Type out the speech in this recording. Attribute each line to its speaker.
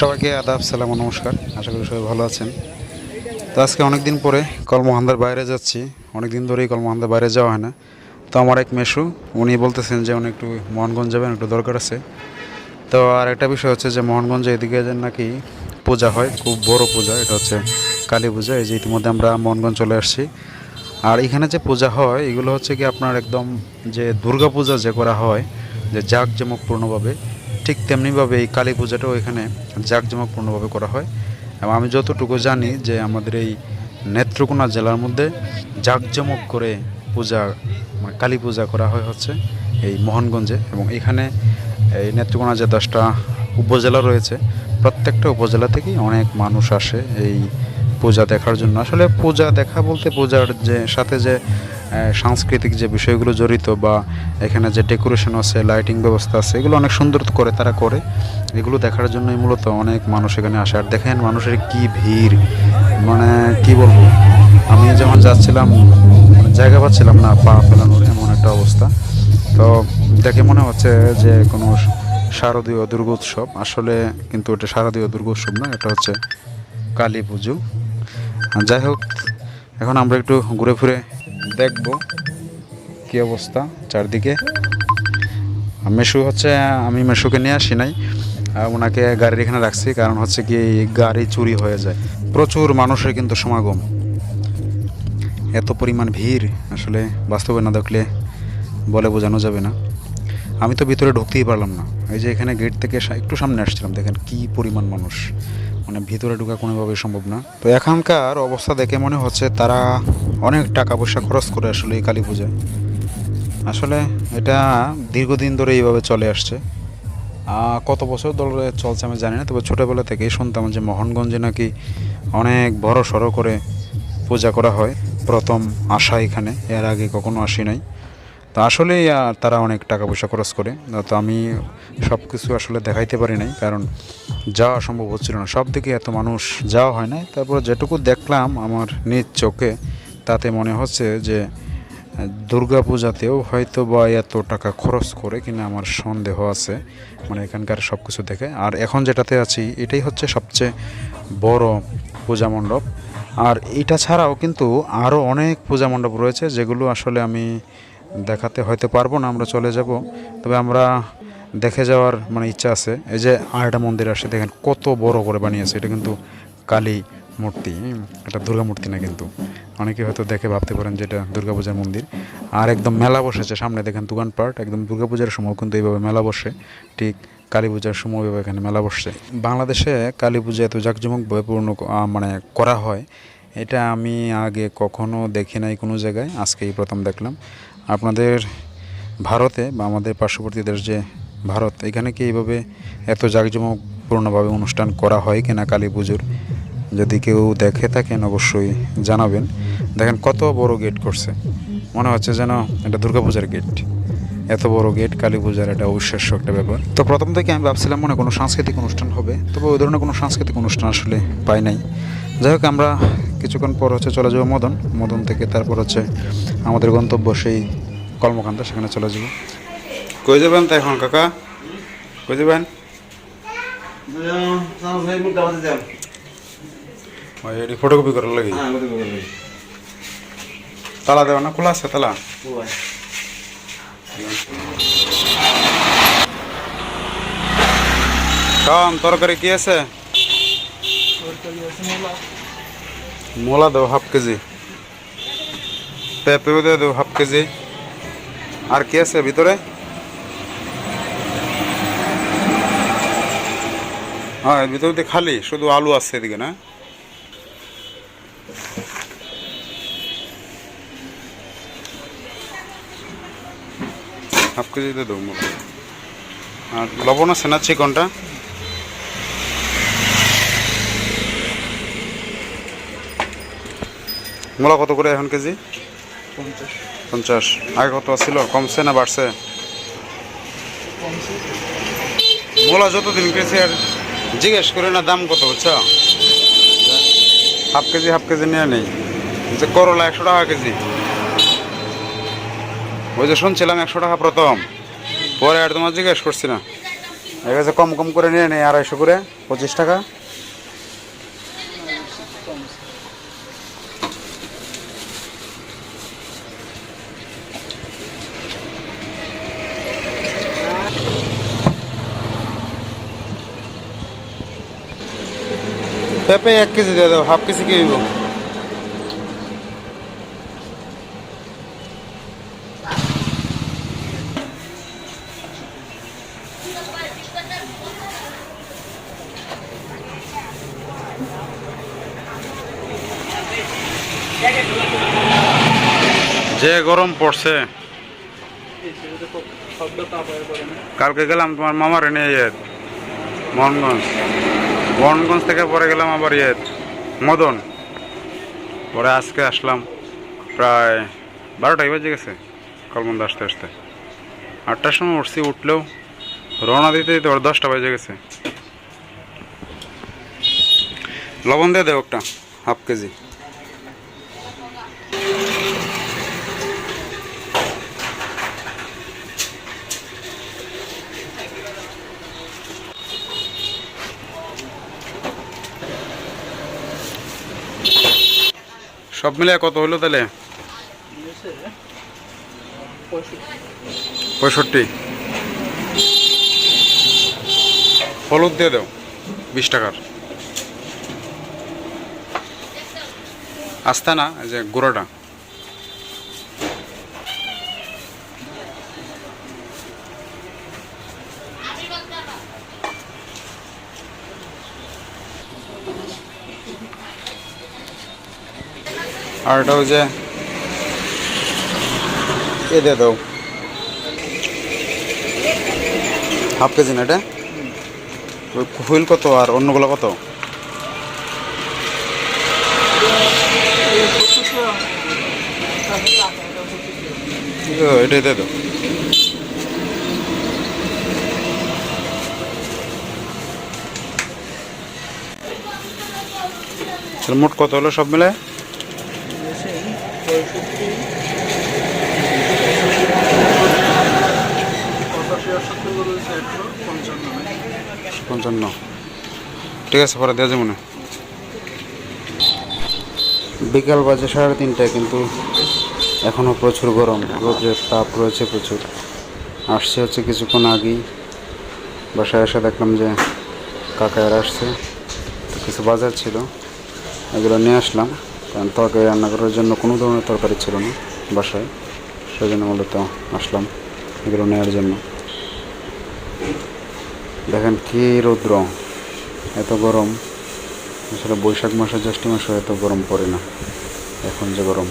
Speaker 1: সবাইকে আদাব, সালাম নমস্কার। আশা করি সবাই ভালো আছেন। তো আজকে অনেক দিন পরে কলমহান্দার বাইরে যাচ্ছি। অনেক দিন ধরেই কলমহান্দার বাইরে যাওয়া হয় না। তো আমার এক মেশু উনি বলতেছেন যে উনি একটু মোহনগঞ্জ যাবেন, একটু দরকার আছে। তো আর একটা বিষয় হচ্ছে যে মোহনগঞ্জে এদিকে নাকি পূজা হয়, খুব বড় পূজা, এটা হচ্ছে কালী পূজা। এই যে ইতিমধ্যে আমরা মোহনগঞ্জ চলে আসছি। আর এখানে যে পূজা হয়, এগুলো হচ্ছে কি আপনার একদম যে দুর্গা পূজা যে করা হয়, যে জাঁকজমকপূর্ণভাবে ঠিক তেমনিভাবে এই কালী পূজাটাও এখানে জাঁকজমকপূর্ণভাবে করা হয়। এবং আমি যতটুকু জানি যে আমাদের এই নেত্রকোনা জেলার মধ্যে জাঁকজমক করে পূজা মানে কালী পূজা করা হয় হচ্ছে এই মোহনগঞ্জে। এবং এখানে এই নেত্রকোনা যে দশটা উপজেলা রয়েছে, প্রত্যেকটা উপজেলা থেকেই অনেক মানুষ আসে এই পূজা দেখার জন্য। আসলে পূজা দেখা বলতে পূজার যে, সাথে যে সাংস্কৃতিক যে বিষয়গুলো জড়িত বা এখানে যে ডেকোরেশন আছে লাইটিং ব্যবস্থা আছে, এগুলো অনেক সুন্দর করে তারা করে। এগুলো দেখার জন্যই মূলত অনেক মানুষ এখানে আসে। আর দেখেন মানুষের কি ভিড়। মানে কি বলব? আমি যখন যাচ্ছিলাম মানে জায়গা পাচ্ছিলাম না, পা ফেলানোর এমন একটা অবস্থা। তো দেখে মনে হচ্ছে যে, কোনো শারদীয় দুর্গোৎসব। আসলে কিন্তু এটা শারদীয় দুর্গোৎসব না, এটা হচ্ছে কালী পুজো। যাই হোক, এখন আমরা একটু ঘুরে ফিরে দেখব কি অবস্থা চারদিকে। মেশু হচ্ছে, আমি মেশুকে নিয়ে আসি নাই ওনাকে গাড়ির এখানে রাখছি, কারণ হচ্ছে কি গাড়ি চুরি হয়ে যায়। প্রচুর মানুষের কিন্তু সমাগম। এত পরিমাণ ভিড়, আসলে বাস্তবে না দেখলে বলে বোঝানো যাবে না। আমি তো ভিতরে ঢুকতেই পারলাম না। এই যে এখানে গেট থেকে একটু সামনে আসছিলাম, দেখেন কি পরিমাণ মানুষ। মানে ভিতরে ঢুকা কোনোভাবে সম্ভব না। তো এখানকার অবস্থা দেখে মনে হচ্ছে তারা অনেক টাকা পয়সা খরচ করে আসলে এই কালী পূজায়। আসলে এটা দীর্ঘদিন ধরে এইভাবে চলে আসছে। কত বছর ধরে চলছে আমি জানি না, তবে ছোটোবেলা থেকেই শুনতাম যে মোহনগঞ্জে নাকি অনেক বড় সড়ো করে পূজা করা হয়। প্রথম আসা এখানে, এর আগে কখনো আসি নাই। তো আসলেই তারা অনেক টাকা পয়সা খরচ করে। তো আমি সব কিছু আসলে দেখাইতে পারি নাই, কারণ যাওয়া সম্ভব হচ্ছিল না। সব দিকে এত মানুষ যাওয়া হয় না তারপর যেটুকু দেখলাম আমার নিজ চোখে, তাতে মনে হচ্ছে যে দুর্গা পূজাতেও হয়তো বা এত টাকা খরচ করে কিনা আমার সন্দেহ আছে মানে এখানকার সব কিছু দেখে। আর এখন যেটাতে আছি, এটাই হচ্ছে সবচেয়ে বড় পূজা মণ্ডপ। আর এটা ছাড়াও কিন্তু আরও অনেক পূজা মণ্ডপ রয়েছে, যেগুলো আসলে আমি দেখাতে হয়তো পারব না, আমরা চলে যাব। তবে আমরা দেখে যাওয়ার মানে ইচ্ছা আছে। এই যে আরেকটা মন্দির আসে দেখেন কত বড় করে বানিয়েছে, এটা কিন্তু কালী মূর্তি এটা দুর্গা মূর্তি না কিন্তু। অনেকে হয়তো দেখে ভাবতে পারেন যে এটা দুর্গাপূজার মন্দির। আর একদম মেলা বসেছে, সামনে দেখেন দোকানপাট, একদম দুর্গাপূজার সময় কিন্তু এইভাবে মেলা বসে। ঠিক কালী পূজার সময় এইভাবে এখানে মেলা বসছে বাংলাদেশে কালী পূজা এত জাঁকজমকভাবে পূর্ণ মানে করা হয়, এটা আমি আগে কখনো দেখি নাই কোনো জায়গায় আজকেই প্রথম দেখলাম। আপনাদের ভারতে বা আমাদের পার্শ্ববর্তী দেশ যে ভারত, এখানে কি এইভাবে এত জাঁকজমকপূর্ণভাবে অনুষ্ঠান করা হয় কিনা কালী পুজোর? যদি কেউ দেখে থাকেন অবশ্যই জানাবেন। দেখেন কত বড় গেট করছে। মনে হচ্ছে যেন এটা দুর্গাপূজার গেট এত বড় গেট কালী পূজার এটা অবিশ্বাস্য একটা ব্যাপার। তো প্রথম থেকে আমি ভাবছিলাম মনে কোনো সাংস্কৃতিক অনুষ্ঠান হবে, তবে ওই ধরনের কোনো সাংস্কৃতিক অনুষ্ঠান আসলে পাই নাই। যাই হোক, আমরা কিছুক্ষণ পর হচ্ছে চলে যাব মদন। মদন থেকে তারপর হচ্ছে আমাদের গন্তব্য সেই কর্মকাণ্ড সেখানে চলে যাব। কই যাবেন তাই এখন কাকা? কই যাবেন? ফটোকপি করার লাগে। তালা দেওয়া না? খোলা আছে তালা? কাম তরকারি কি আছে? মোলা দেবো হাফ কেজি। পেঁপেও দিয়ে দেবো হাফ কেজি। আর কি আছে ভিতরে? হ্যাঁ ভিতরে দিয়ে খালি, শুধু আলু আছে এদিকে, না? হাফ কেজি দিয়ে দেবো আর লবণ আছে না চিকনটা? মূলা কত করে এখন কেজি? পঞ্চাশ। আগে কত ছিল? কমছে না বাড়ছে? মূলা যতদিন গেছে আর জিজ্ঞেস করে না দাম কত, বুঝছ? হাফ কেজি হাফ কেজি নিয়ে নেই। যে করলা একশো টাকা কেজি। ওই যে শুনছিলাম একশো টাকা প্রথম। পরে আর তোমার জিজ্ঞেস করছি না। এর কাছে কম কম করে নিয়ে নেই আড়াইশো করে, পঁচিশ টাকা। পেঁপে এক কেজি দিয়ে দাও হাফ কেজি কি হইব যে গরম পড়ছে। কালকে গেলাম তোমার মামার নিয়ে ইয়ে মোহনগঞ্জ থেকে পরে গেলাম আবার ইয়ে মদন। পরে আজকে আসলাম প্রায় বারোটাই বাজে গেছে কলমন্দ আসতে আসতে। আটটার সময় উঠছি, উঠলেও রওনা দিতে দিতে ওর দশটা বাজে গেছে। লবণ দিয়ে দেবটা হাফ কেজি। সব মিলে কত হলো তাহলে? পঁয়ষট্টি। হলুদ দিয়ে দাও বিশ টাকার। আস্তানা যে গুঁড়োটা। আর এটা হচ্ছে এ দিয়ে দাও। হাফ কেজি না এটা? হুইল কত আর অন্যগুলো কত? এটাই দিয়ে দাও। মোট কত হলো সব মিলে পঞ্চান্ন। ঠিক আছে, পরে দেওয়া যাবে না বিকাল বাজে সাড়ে তিনটায়, কিন্তু এখনও প্রচুর গরম। রোদের তাপ রয়েছে প্রচুর। আসছে হচ্ছে কিছুক্ষণ আগেই। বাসায় এসে দেখলাম যে কাকায়ের আসছে। কিছু বাজার ছিল, এগুলো নিয়ে আসলাম। কারণ তরকারি রান্না করার জন্য কোনো ধরনের তরকারি ছিল না বাসায়। সেই জন্য মূলত আসলাম এগুলো নেওয়ার জন্য। দেখেন কি রৌদ্র, এত গরম। আসলে বৈশাখ মাসে জ্যৈষ্ঠ মাসে এত গরম পড়ে না। এখন যে গরম।